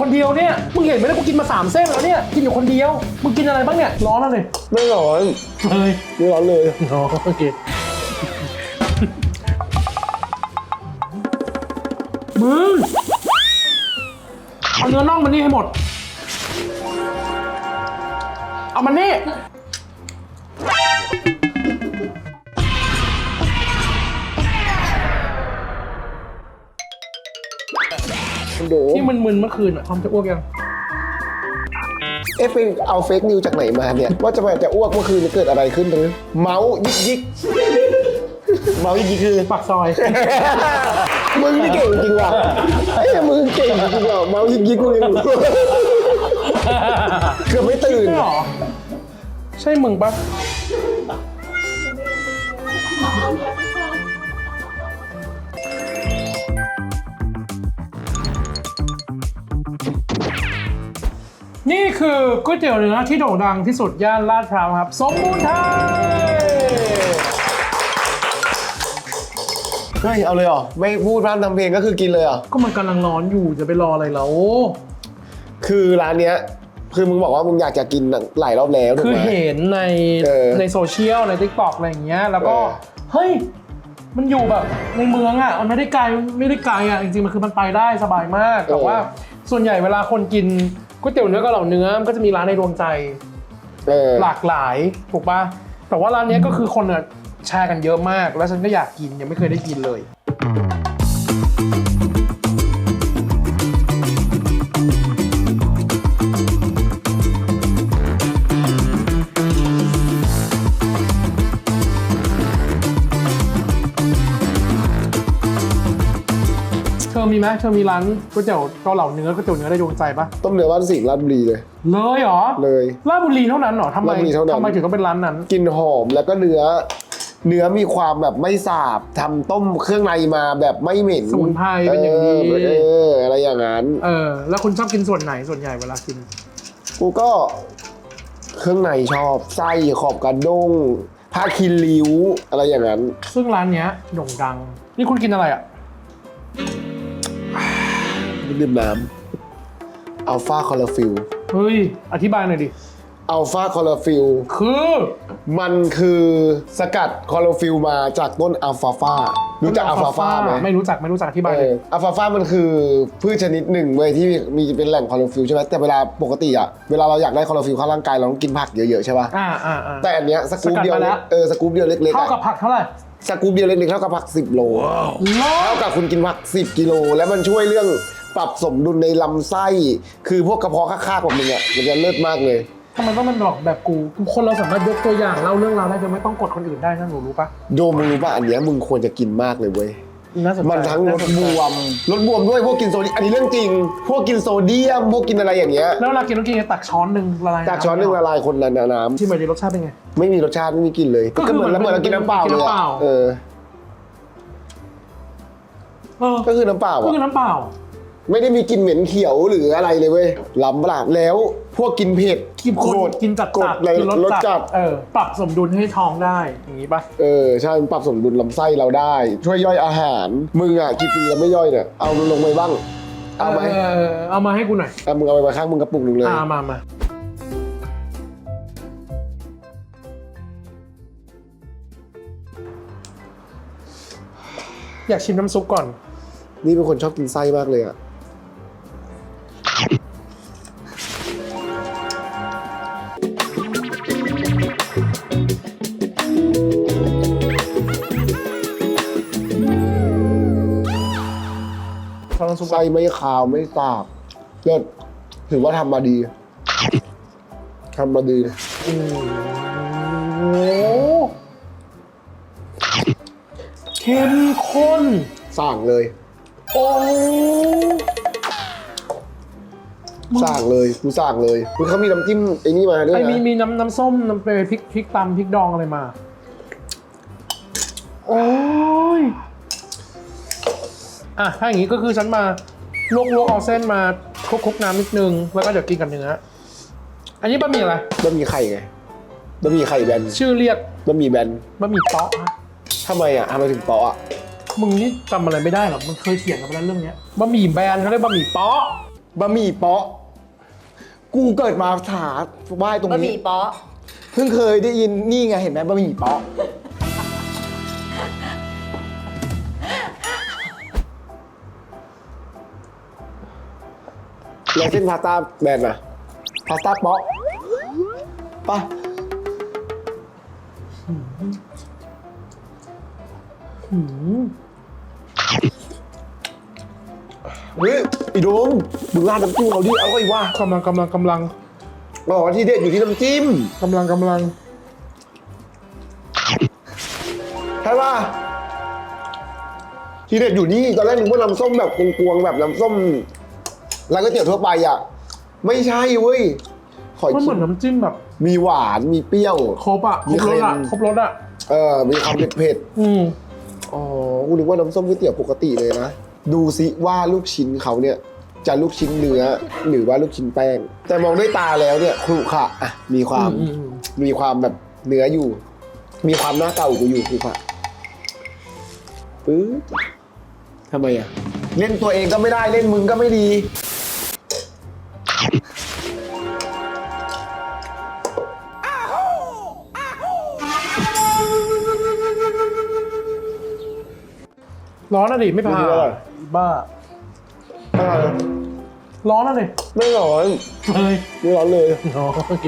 คนเดียวเนี่ย มึงเห็นไหมเนี่ยกูกินมาสามเส้นแล้วเนี่ย กินอยู่คนเดียว มึงกินอะไรบ้างเนี่ย ร้อนแล้วเลยไม่ร้อนเฮ้ยไม่ร้อนเลยอ๋อโอเคมึงเอาเนื้อน่องมันนี่ให้หมด เอามันนี่ โดที่มึนๆเมื่อคืนอะพร้อมจะอ้วกยัง เอ๊ะไปเอาเฟกนิวจากไหนมาเนี่ย ว่าจะไปจะอ้วกเมื่อคืนเกิดอะไรขึ้นตรงนี้เมาส์ยิกยิกเมาส์ยิกยิกคือ ปากซอย มึงนี่เก่งจริงว่ะไอ้ยมึงเก่งจริงว่ะเมาส์ยิกยิกมึงยังเกือบไม่ตื่น ใช่หรอ ใช่มึงปะ นี่คือก๋วยเตี๋ยวเนื้อที่โด่งดังที่สุดย่านลาดพร้าวครับ สมบูรณ์ไทย เฮ้ยเอาเลยเหรอ ไม่พูดพร่ำทำเพลงก็คือกินเลยเหรอ ก็มันกำลังร้อนอยู่จะไปรออะไรแล้ว คือร้านเนี้ย คือมึงบอกว่ามึงอยากจะกินหลายรอบแล้วถูกคือไหม เห็นในเออในโซเชียลในทิกตอกอะไรอย่างเงี้ย แล้วก็ เออ เฮ้ย มันอยู่แบบในเมืองอะ มันไม่ได้ไกลไม่ได้ไกลอะ จริงๆ มันคือมันไปได้สบายมาก แต่ว่า ส่วนใหญ่เวลาคนกิน ก๋วยเตี๋ยวเนื้อกับเหล่าเนื้อมันก็จะมีร้านในดวงใจเออหลากหลายถูกปะแต่ว่าร้านเนี้ยก็คือคนอะแชร์กันเยอะมาก แล้วฉันก็อยากกินยังไม่เคยได้กินเลย มีไหมเธอมีร้านก๋วยเตี๋ยวเกาเหลาเนื้อก๋วยเตี๋ยวเนื้อในดวงใจปะต้มเนื้อบ้านสิงห์ราชบุรีเลย เลยเหรอเลยลาดบุรีเท่านั้นเหรอทำไมลาดบุรีเท่านั้น ทำไมถึงต้องเป็นร้านนั้น กลินหอมแล้วก็เนื้อ เนื้อมีความแบบไม่สาบทำต้มเครื่องในมาแบบไม่เหม็นสมุนไพรเป็นอย่างดี เอออะไรอย่างนั้น เออ แล้วคุณชอบกินส่วนไหนส่วนใหญ่เวลากิน กูก็เครื่องในชอบไส้ขอบกระด้งผ้าคิริ้วอะไรอย่างนั้น ซึ่งร้านเนี้ยโด่งดัง นี่คุณกินอะไรอะ ดื่มน้ำอัลฟาคอลฟิลเฮ้ย อธิบายหน่อยดิ อัลฟาคอลฟิลคือ มันคือสกัดคอลฟิลมาจากต้นอัลฟาฟารู้จักอัลฟาฟาไหมไม่รู้จักไม่รู้จักอธิบายเอเลยออัลฟาฟามันคือพืชชนิดหนึ่งเว้ยที่มีเป็นแหล่งคอลฟิลใช่ไหมแต่เวลาปกติอะเวลาเราอยากได้คอลฟิลเข้าร่างกายเราต้องกินผักเยอะๆใช่ป่ะอ่าอ่าอ่าแต่อันเนี้ยสกู๊ปเดียวสกัดมาแล้ว เออสกู๊ปเดียวเล็กๆเท่าอะกับผักเท่าไหร่สกู๊ปเดียวเล็กๆเท่ากับผัก 10 โลโลเท่ากับคุณกินผัก 10 กิโล แล้วมันช่วยเรื่อง ปรับสมดุลในลำไส้ คือพวกกระเพาะข้างๆของมึงอะมันจะเลิศมากเลย ทำไมต้องเป็นบอกแบบกูคนเราสามารถยกตัวอย่างเล่าเรื่องราวได้โดยไม่ต้องกดคนอื่นได้นะหนูรู้ปะโยมมึงรู้ป่ะอันเนี้ยมึงควรจะกินมากเลยเว้ยน่าสนใจมันทั้งลน่าดสนใจบวมลดบวมด้วยพวกกินโซเดียมอันนี้เรื่องจริง พวกกินโซเดียม พวกกินอะไรอย่างเงี้ย แล้วเวลากินต้องกินตักช้อนหนึ่งละลายจากช้อนหนึ่งละลายคนละน้ที่หมายถึงรสชาติเป็นไงำไม่มีรสชาติไม่มีกลิ่นเลยก็คือเหมือนแล้วเหมือนเรากินน้ำเปล่ากินเลยน้ำเปอะล่าเออ เออก็คือน้ำเปล่าก็คืออะน้ำเปล่า ไม่ได้มีกลิ่นเหม็นเขียวหรืออะไรเลยเว้ยล้ำปะล่ะแล้วพวกกินเผ็ดกินโกคนรธกินจัดโกรจัธดอะไรกินรสรสจัจัดดเออปรับสมดุลให้ท้องได้ อย่างนี้ปะเออใช่มันปรับสมดุลลำไส้เราได้ ช่วยย่อยอาหาร มึงอะกี่ปีแล้วไม่ย่อยเนี่ยเอาลงไปบ้าง เอาไหมเออเอามาให้กูหน่อย เอามึงเอาไปมาข้างมึงกระปุกหนึ่งเลย อ่ามามาอยากชิมน้ำซุปก่อน นี่เป็นคนชอบกินไส้มากเลยอะ ส้ไม่คาวไม่สาบเลิศถือว่าทำมาดีทำมาดีโอ้โหเข้มข้นสั่งเลย โอ้สั่งเลยกูสั่งเลยคือเขามีน้ำจิ้มไอ้นี่มาด้วยไอมีนะมีน้ำน้ำส้มน้ำเปรย์พริกพริกตำพริกดองอะไรมา โอ้ย อะถ้าอย่างนี้ก็คือฉันมา ลวกลวกเอาเส้นมาคลุกคลุกน้ำนิดนึง แล้วก็เดี๋ยวกินกับเนื้อ อันนี้บะหมี่อะไร บะหมี่ไข่ไงบะหมี่ไข่แบนชื่อเรียกบะหมี่แบนบะหมี่เต๊อกฮะทำไมอะทำไมถึงเปาะอะ มึงนี่จำอะไรไม่ได้หรอกมันเคยเถียงกันไปแล้วเรื่องเนี้ยบะหมี่แบนเขาเรียกบะหมี่เต๊อกบะหมี่เปาะ กูเกิดมาถาไหว้ตรงบะหนี้ มี่เป๊ะเพิ่งเคยได้ยินนี่ไงเห็นไหมบะหมี่เปาะ แล้วเส้นพาสต้าแบรนด์อะพาสต้าเปาะปะเฮ้ยอีโดมมึงราดน้ำจิ้มเขาดิเอาไว้ว่ากำลังกำลังกำลังอ๋อที่เด็ดอยู่ที่น้ำจิ้มกำลังกำลังใช่ป่ะที่เด็ดอยู่นี่ตอนแรกนึกว่าน้ำส้มแบบกวงๆแบบน้ำส้ม ร้านก๋วยเตี๋ยวทั่วไปอะไม่ใช่เว้ยขออีกมันเหมืทีอนน้ำจิ้มแบบมีหวานมีเปรี้ยว ครบอะครบรสอะมีเค็ม ครบรสอะเออมีความเผ็ดเผ็ดอืมๆอ๋อกูนึกว่าน้ำส้มก๋วยเตี๋ยวปกติเลยนะ ดูซิว่าลูกชิ้นเขาเนี่ย จะลูกชิ้นเนื้อหรือว่าลูกชิ้นแป้ง แต่มองด้วยตาแล้วเนี่ยครุขระอะมีความอืมอืมมีความแบบเนื้ออยู่ มีความหน้าเก่ากูอยู่ครุขระปึ๊บทำไมอะ เล่นตัวเองก็ไม่ได้เล่นมึงก็ไม่ดี ร้อนอะดิไม่พาไม่ได้บ้าอะไรร้อนอะดิไม่ร้อนเลยไม่ร้อนเลยอ๋อโอเค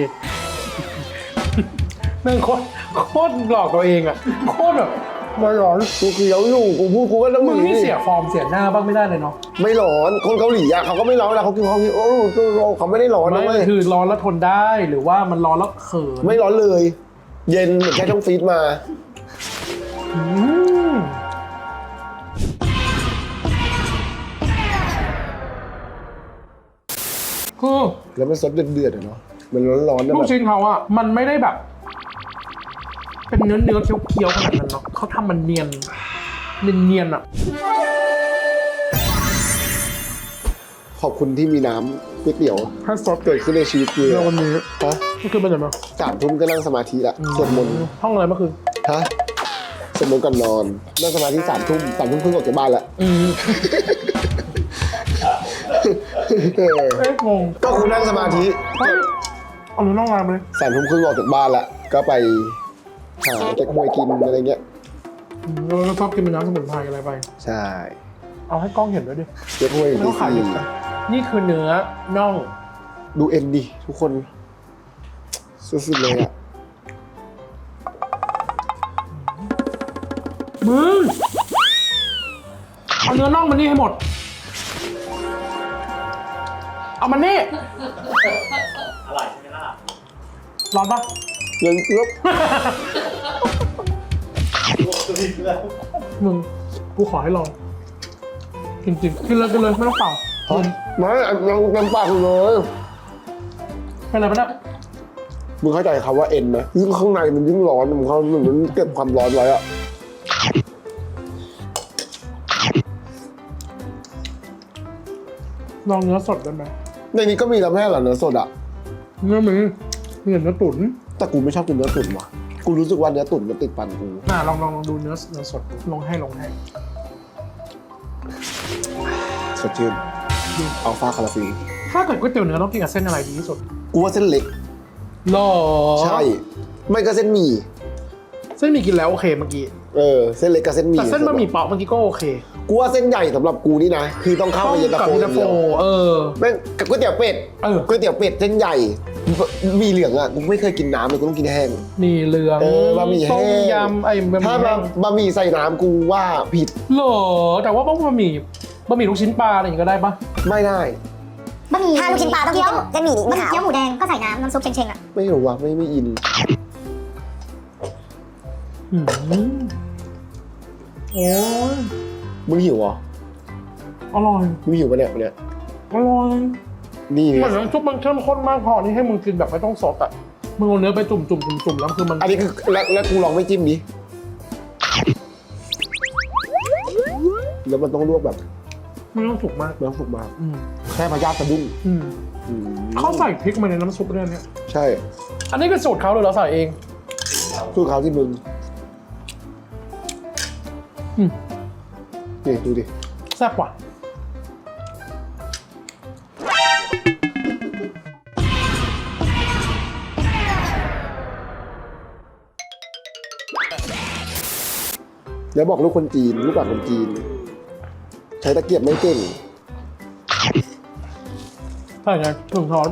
นั่งโคตรโคตรหลอกตัวเองอะโคตรแบบมาร้อนกูเคี้ยวอยู่กูพูดกูก็ต้องมึงมือนี่เสียฟอร์มเสียหน้าบ้างไม่ได้เลยเนาะไม่ร้อนคนเกาหลีอะเขาก็ไม่ร้อนนะเขากินเขากินโอ้โหเขาไม่ได้ร้อนนะไม่เว้ยคือร้อนแล้วทนได้หรือว่ามันร้อนแล้วเขินไม่ร้อนเลย เย็นเหมือนแค่ช่องฟรีดมา คือแล้วมันซดเดือดๆอะเนาะมันร้อนๆนะลูแบกบชิ้นเขาอะมันไม่ได้แบบ เป็นเนื้อเนื้อๆเคี้ยวๆขนาดนั้นเนาะเขาทำมันเนียนเนียนเนียนๆอะขอบคุณที่มีน้ำก๋วยเตี๋ยวให้ซอสเกิดขึ้นในชีวิตกูเนื้เลอยวันนี้ฮะก็คือเป็นยังไงสามทุ่มก็นั่งสมาธิละสวดมนต์ห้องอะไรเมื่อคืนฮะสวดมนต์ก่อนนอนนั่งสมาธิสามทุ่มสามทุ่มครึ่งออกจากบ้านละ อืม เออเอ๊ะงงก็คุณนั่งสมาธิเฮ้ยเอาหนูน้องรามเลยสามทุ่มครึ่งออกจากบ้านละก็ไปหาแจ็คมวยกินอะไรเงี้ยอืมแล้วก็ชอบกินเป็นน้ำสมุนไพรอะไรไป ใช่เอาให้กล้องเห็นด้วยดิแจ็คมวยไม่ต้องขายดิบนะนี่คือเนื้อน่อง ดูเอ็นดิทุกคนสุดๆเลยอะมึงเอาเนื้อน่องมานี่ให้หมด เอามานี่ อร่อยใช่ไหมล่ะร้อนปะเงินครบมึงกูขอให้ลอง จริงๆกินเลยกินเลยไม่ต้องเป่าฮะไม่ยังเต็มปากอยู่เลยเป็นอะไรปะเนี่ยมึงเข้าใจคำว่าเอ็นไหมยิ่งข้างในมันยิ่งร้อนมันเขาเหมือนมันเก็บความร้อนไว้อะลองเนื้อสดได้ไหม ในนี้ก็มีแล้วแม่เหรอเนื้อสดอะเนื้อมีมีแต่เนื้อตุ๋นแต่กูไม่ชอบกินเนื้อตุ๋นว่ะกูรู้สึกว่าเนื้อตุ๋นมันติดฟันกูน่าลองลองลองดูเนื้อเนื้อสดลงให้ลงให้สดชื่นอัลฟาคาราฟิลถ้าเกิดก๋วยเตี๋ยวเนื้อต้องกินกับเส้นอะไรดีที่สุดกูว่าเส้นเล็กหรอใช่ ไม่ก็เส้นหมี่เส้นหมี่กินแล้วโอเคเมื่อกี้ เออเส้นเล็กกับเส้นหมี่แต่เส้นบะหมี่เปาะเมื่อกี้ก็โอเคกูว่าเส้นใหญ่สำหรับกูนี่นะคือต้องเข้าไปเย็นตากับโฟเย็นตาโฟอย่างเดียวเออแม่งกับก๋วยเตี๋ยวเป็ดเออก๋วยเตี๋ยวเป็ดเส้นใหญ่มีเหลืองอะกูไม่เคยกินน้ำเลยกูต้องกินแห้งนี่เหลืองเออบะหมี่แห้งต้มยำไอ้บะหถ้ามี่บะแห้งบะหมี่ใส่น้ำกูว่าผิดเหรอแต่ว่าบะหมี่บะหมี่ลูกชิ้นปลาอะไรอย่างงี้ก็ได้ปะไม่ได้บะหมี่ถ้าลูกชิ้นปลาต้องกินเกี๊ยวเส้นหมี่บะหมี่ขาวเกี๊ยวหมูแดงก็ใส่น้ำน้ำซุปเชงๆอะไม่รู้ว่าไม่ไม่อิน อืมโอ้ยมึงหิวเหรออร่อยมึงหิวปะเนี่ยวันเนี่ยอร่อยนี่เหมืเนี่อยนน้ำซุปมันเข้มข้นมากพอนี่ให้มึงกินแบบไม่ต้องซดอะมึงเอาเนื้อไปจุ่มจุ่มจุ่มจุ่มแล้วคือมันอันนี้คือแล้วแล้วกูลองไม่จิ้มดิแล้วมันต้องลวกแบบไม่ต้องสุกมากน้ำสุกมากอืมแค่พยาธิสะดุ้งอืมอืมเขาใส่พริกมาในน้ำซุปด้วยเนี่ยใช่ อันนี้คือสูตรเขาเลยเราใส่เอง สู้เขาที่มึงอืม นี่ดูดิแซ่บกว่าเดี๋ยวบอกลูกคนจีน ลูกหลานคนจีน ใช้ตะเกียบไม่เก่งใช่ไงถึงช้อน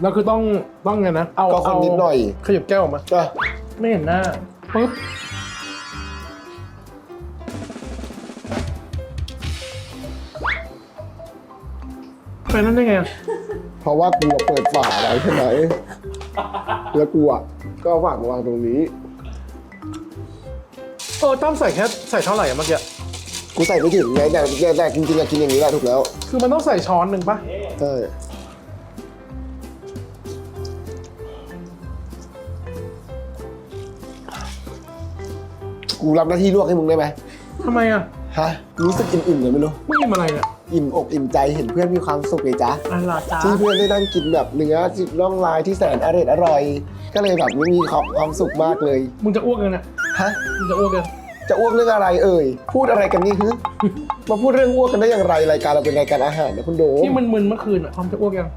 แล้วคือต้องต้องไงนะ เอาก็คนนิดหน่อย ขยับแก้วออกมาไม่เห็นหน้า ปึ๊บ เป็นนั่นได้ไงอะเพราะว่ากูอะเปิดฝาไว้ใช่ไหม แล้วกูอะก็เอาฝามาวางตรงนี้เออต้อมใส่แค่ใส่เท่าไหร่อะเมื่อกี้ กูใส่ไม่ถึงไงแต่แต่แต่จริงๆอะกินอย่างนี้แหละถูกแล้ว คือมันต้องใส่ช้อนหนึ่งปะใช่ กูรับหน้าที่ลวกให้มึงได้ไหมทำไมอะฮะ รู้สึกอิ่มๆเลยไม่รู้ ไม่กินอะไรเนี่ย อิ่มอกอิ่มใจเห็นเพื่อนมีความสุขเลยจ้ะอะไรจ้าที่เพื่อนได้นั่งกินแบบเนื้อจิบล่องลายที่แสนอร่อยอร่อย ก็เลยแบบมีความความสุขมากเลยมึงจะอ้วกกันเนี่ยฮะมึงจะอ้วกกันจะอ้วกเรื่องอะไรเอ่ยพูดอะไรกันนี่ฮึมาพูดเรื่องอ้วกกันได้อย่างไรรายการเราเป็นรายการอาหารนะคุณโดมที่มึนๆเมื่อคืนอะพร้อมจะอ้วกยัง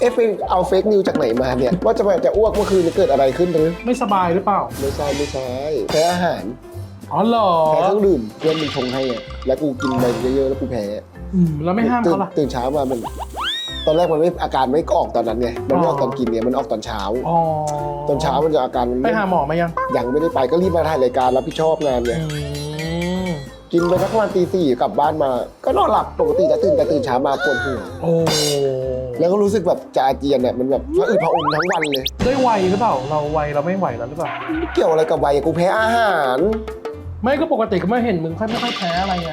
เอ๊ะไปเอาเฟกนิวจากไหนมาเนี่ยว่าจะมาจะอ้วกเมื่อคืนนี้เกิดอะไรขึ้นหรือไม่สบายหรือเปล่า ไม่ใช่ไม่ใช่แพ้อาหาร อ๋อเหรอแพ้เครื่องดื่มเพื่อนมันชงให้อะแล้วกูกินไปเยอะๆแล้วกูแพ้อืมแล้วไม่ห้ามตื่นเขาล่ะ ตื่นเช้ามามัน ตอนแรกมันไม่อาการไม่ออกตอนนั้นไงมันไม่ออกตอนกินเนี่ยมันออกตอนเช้า อ๋อตอนเช้ามันจะอาการมันไปหาหมอมายังยังไม่ได้ไปก็รีบมาถ่ายรายการรับผิดชอบงานไงอืมกินไปสักประมาณตีสี่กลับบ้านมา ก็นอนหลับปกติแต่ตื่นแต่ตื่นเช้ามาปวดหัวโอ้แล้วก็รู้สึกแบบจะอาเจียนเนี่ยมันแบบพระอืดพระอมทั้งวันเลย ด้วยวัยหรือเปล่า เราวัยเราไม่ไหวแล้วหรือเปล่า เกี่ยวอะไรกับวัยกูแพ้อาหาร ไม่ก็ปกติก็ไม่เห็นมึงค่อยไม่ค่อยแพ้อะไรไง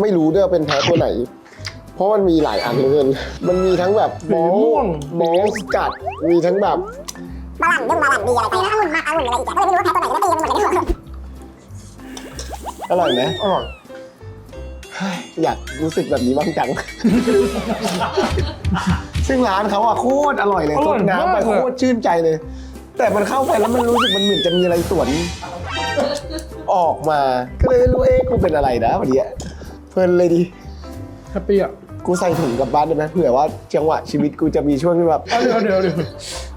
ไม่รู้ด้วยว่าเป็นแพ้ตัวไหน เพราะมันมีหลายอันเหลยมันมีทั้งแบบสีม่วง มอสกัด มีทั้งแบบ บาลันเรื่องบาลันดีอะไรไปนะองุ่นมากองุ่นอะไรอีกอะก็เลยไม่รู้ว่าแพ้ตัวไหนก็ตีกันหมดเลยอร่อยไหมอร่อยอยากรู้สึกแบบนี้บ้างจัง ซึ่งร้านเขาอะโคตรอร่อยเลยสดน้ำไปโคตรชื่นใจเลย แต่มันเข้าไปแล้วมันรู้สึกมันเหมือนจะมีอะไรสวน ออกมา ก็เลยไม่รู้เอ๊ะกูเป็นอะไรนะวันนี้เพลินเลยดิแฮปปี้อะกูใส่ถุงกลับบ้านได้ไหมเผื่อว่าจังหวะชีวิตกูจะมีช่วงที่แบบ เอาเดี๋ยวเดี๋ยวเดี๋ยว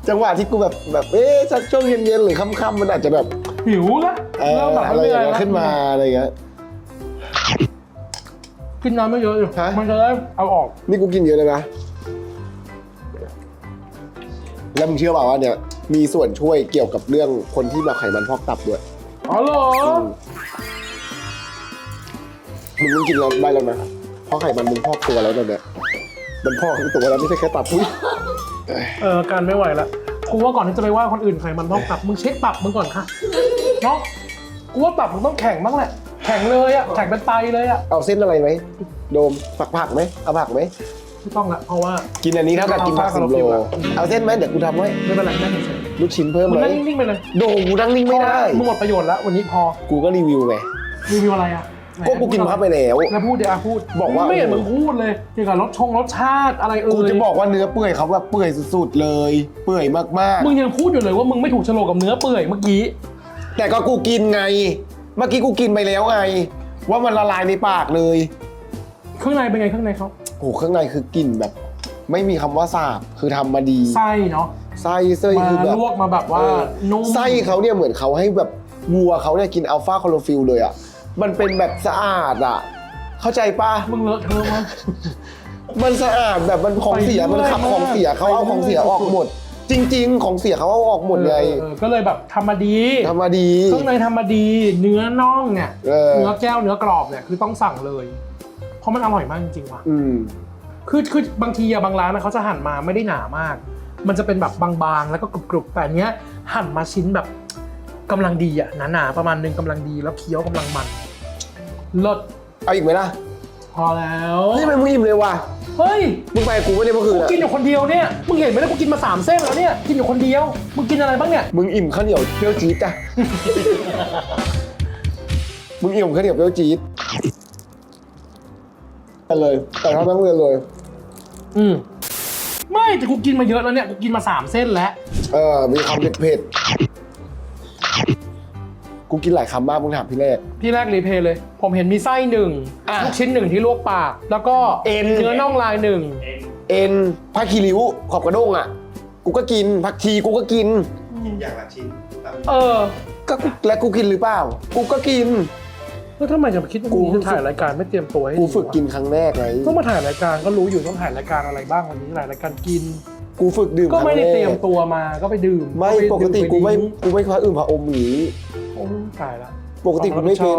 จังหวะที่กูแบบแบบเอ๊ะสักช่วงเย็นๆหรือค่ำๆมันอาจจะแบบหิวละเออเริ่มแบบอะไรไม่อมีย่างอะไรเงี้ยละขึ้นมาอะไรเงี้ย กินน้ำไม่เยอะอยู่ฮะ มันจะได้เอาออกนี่กูกินเยอะเลยนะ แล้วมึงเชื่อเปล่าว่าเนี่ยมีส่วนช่วยเกี่ยวกับเรื่องคนที่แบบไขมันพอกตับด้วย อ๋อเหรอมึงต้องกินแล้วได้แล้วนะเพราะไขมันมึงพอกตัวแล้วตอนเนี้ยมันพอกทั้งตัวแล้วไม่ใช่แค่ตับอุ้ยเออการไม่ไหวละกูว่าก่อนที่จะไปว่าคนอื่นใครมันต้องตับมึงเช็คตับมึงก่อนค่ะเนาะกูว่าตับมึงต้องแข็งบ้างแหละแข็งเลยอะแข็งเป็นไตเลยอะเอาเส้นอะไรไหมโดมผักผักไหมเอาผักไหมไม่ต้องละเพราะว่ากินอันนี้เท่ากับกินผักสิบโลเอาเส้นไหมเดี๋ยวกูทำไว้ไม่เป็นไรนั่งเฉย ลูกชิ้นเพิ่มๆมึงไหมนั่งนิ่งๆไปเลยโดมกูนั่งนิ่งไม่ได้ มึงหมดประโยชน์แล้ววันนี้พอกูก็รีวิวไงรีวิวอะไรอะก็กูกินเข้าไปแล้ว แล้วพูดเดี๋ยวอะพูดบอกว่า ไม่เห็นมึงพูดเลยเกี่ยวกับรสชงรสชาติอะไรเอ่กูยจะบอกว่าเนื้อเปื่อยเขาแบบเปื่อยสุดๆเลย เปื่อยมากมึงยังพูดอยู่เลยว่ามึงไม่ถูกโฉลกกับเนื้อเปื่อยเมื่อกี้ๆ แต่ก็กูกินไง เมื่อกี้กูกินไปแล้วไง ว่ามันละลายในปากเลยข้างในเป็นไงข้างในเขาโอ้โหข้างในคือกลิ่นแบบ ไม่มีคำว่าสาบคือทำมาดี ไส้เนาะ ไส้เส้ยมาคือแบบลวกมาแบบว่าเออนุ่ม ไส้เขาเนี่ยเหมือนเขาให้แบบวัวเขาเนี่ยกินอัลฟาคอโลฟิลเลยอะมันเป็นแบบสะอาดอะ เข้าใจปะ มึงเลอะเทอะมั้งมันสะอาดแบบมันของเสียไปมันเรื่อยขับมากของเสียเขาเอาไปเรื่อย ของเสียออกหมด จริง ๆ ของเสียเขาเอาออกหมดไงเออเออก็เลยแบบทำมาดีทำมาดีข้างในทำมาดี เนื้อน่องเนี่ย เออ เนื้อแก้วเนื้อกรอบเนี่ยคือต้องสั่งเลย เพราะมันอร่อยมากจริงๆว่ะ อืม คือคือบางทีอะบางร้านนะเขาจะหั่นมาไม่ได้หนามาก มันจะเป็นแบบบางๆ แล้วก็กรุบๆ แต่อันเนี้ยหั่นมาชิ้นแบบกำลังดีอะหนาๆประมาณนึงกำลังดีแล้วเคี้ยวกำลังมันเลิศเอาอีกไหมล่ะพอแล้วเฮ้ยทำไมมึงอิ่มเลยว่ะเฮ้ยมึงไปกับกูไม่ได้เมื่อคืนกูอะกินอยู่คนเดียวเนี่ยมึงเห็นไหมเนี่ยกูกินมาสามเส้นแล้วเนี่ยกินอยู่คนเดียวมึงกินอะไรบ้างเนี่ยมึงอิ่มข้าวเหนียวเปรี้ยวจี๊ดจ้ะ มึงอิ่มข้าวเหนียวเปรี้ยวจี๊ดไปเลยแต่ถ้านั่งเรือเลย อืมไม่ แต่กูกินมาเยอะแล้วเนี่ยกูกินมาสามเส้นแล้ว เออมีความเผ็ดเผ็ดกูกินหลายคำมากมึงถามพี่แรก พี่แรกรีเพย์เลย ผมเห็นมีไส้หนึ่งอะลูกชิ้นหนึ่งที่ลวกปาก แล้วก็เอ็น เนื้อน่องลายหนึ่งเองเอ็นผักคีริ้วขอบกระด้งอะ กูก็กินผักชีกูก็กิน กินอย่างละชิ้นตาม เออ ก็ก็กูและกูกินหรือเปล่า กูก็กิน แล้วทำไมจะมาคิดว่ากูกูจะถ่ายรายการไม่เตรียมตัวให้กูดีฝึกวะกินครั้งแรกไงต้องมาถ่ายรายการก็รู้อยู่ต้องถ่ายรายการอะไรบ้างวันนี้ถ่ายรายการกิน กูฝึกดื่มก็ไม่ได้คงแเตรียมตัวมาก็ไปดื่มไม่ไปปกติดื่กูไม่ปดิ้งกูไม่คว้าอื่นผาอมหนีโอ้ตายละปกติกูไม่เป็น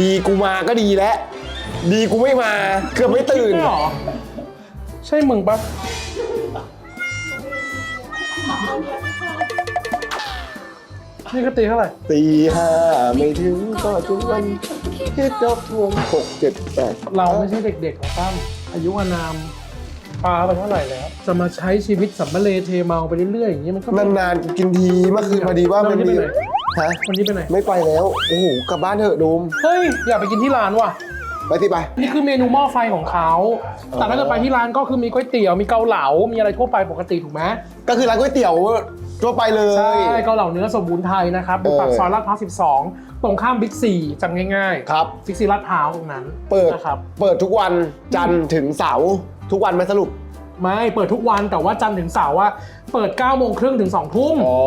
ดีกูมาก็ดีแล้วดีกูไม่มาเกือบไม่ตื่นใช่หรอใช่มึงปะนี่ก็ตีเท่าไหร่ตีห้าไม่ถึงก็ทุกวัน คิดดอกทวงหกเจ็ดแปดเราไม่ใช่เด็กๆหรอกตั้มอายุอานามปาไปเท่าไหร่แล้ว จะมาใช้ชีวิตสัมมาเลเทเมาไปเรื่อยๆอย่างนี้มันก็ไม่ นานๆกินทีเมื่อคืนพอดีว่ามันมีแล้ววันนี้ไปไหนฮะวันนี้ไปไหน ไม่ไปแล้ว โอ้โหกลับบ้านเถอะโดมเฮ้ย อยากไปกินที่ร้านว่ะ ไปสิไป นี่คือเมนูหม้อไฟของเขา แต่ถ้าเกิดไปที่ร้านก็คือมีก๋วยเตี๋ยว มีเกาเหลา มีอะไรทั่วไปปกติถูกไหมก็คือร้านก๋วยเตี๋ยว ทั่วไปเลย ใช่เกาเหลาเนื้อสมบูรณ์ไทยนะครับอยู่ปากซอยลาดพร้าว12 ตรงข้ามบิ๊กซีจำง่ายครับๆบิ๊กซีลาดพร้าวตรงนั้นเปิดนะครับเปิดทุกวันจันทร์ถึงเสาร์ทุกวันไหมสรุปไม่เปิดทุกวันแต่ว่าจันทร์ถึงเสาร์ว่าเปิด9โมงครึ่งถึง2ทุ่มอ๋อ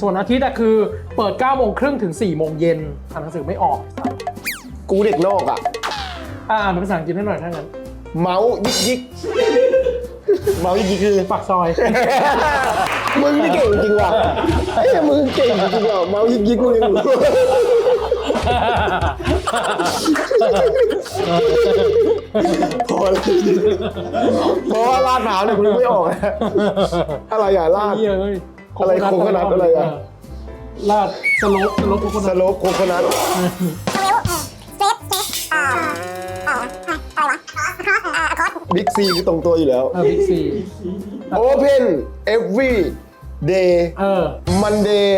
ส่วนอาทิตย์อะคือเปิด9โมงครึ่งถึง4โมงเย็นอ่านหนังสือไม่ออก กูเด็กนอกอะอ่าอ่านเป็นภาษาอังกฤษให้หน่อยถ้างั้น เมาส์ยิกยิก เมาส์ยิกยิกคือปากซอย มึงนี่เก่งจริงว่ะไอ้ยมึงเก่งจริงว่ะเมาส์ยิกยิกกูยังรู้พอเลยเพราะว่าลาดหนาวเนี่ยกูนึกไม่ออกนะอะไรอะลาด เหี้ยเอ้ยอะไรโคโคนัทอะไรอะ ลาดสโลปสโลปโคโคสนัทโลปโคโคนัท บิ๊กซีคือตรงตัวอยู่แล้ว เออบิ๊กซี Open every day เออ Monday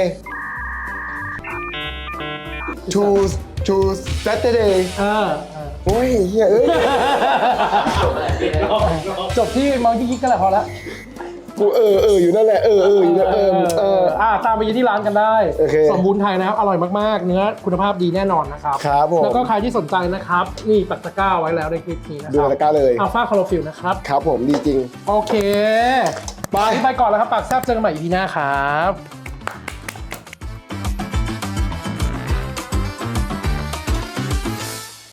to to Saturday เออเออโอ้ยเฮียเอ้ย จบที่เมายิกๆก็แหละพอละ กูเออเอออยู่นั่นแหละเออเอออยู่นั่นเออเออ อ่าตามไปที่ร้านกันได้ โอเคสมบูรณ์ไทยนะครับ อร่อยมากๆ เนื้อคุณภาพดีแน่นอนนะครับครับผมแล้วก็ใครที่สนใจนะครับ นี่ปักตะกร้าไว้แล้วในคลิปนี้นะคดูรับตะกร้าเลยอัลฟาคาร์โลฟิลนะครับ ครับผมดีจริง โอเค ไปวันนี้ไปก่อนแล้วครับปากแซบเจอกันใหม่อีพีหน้าครับ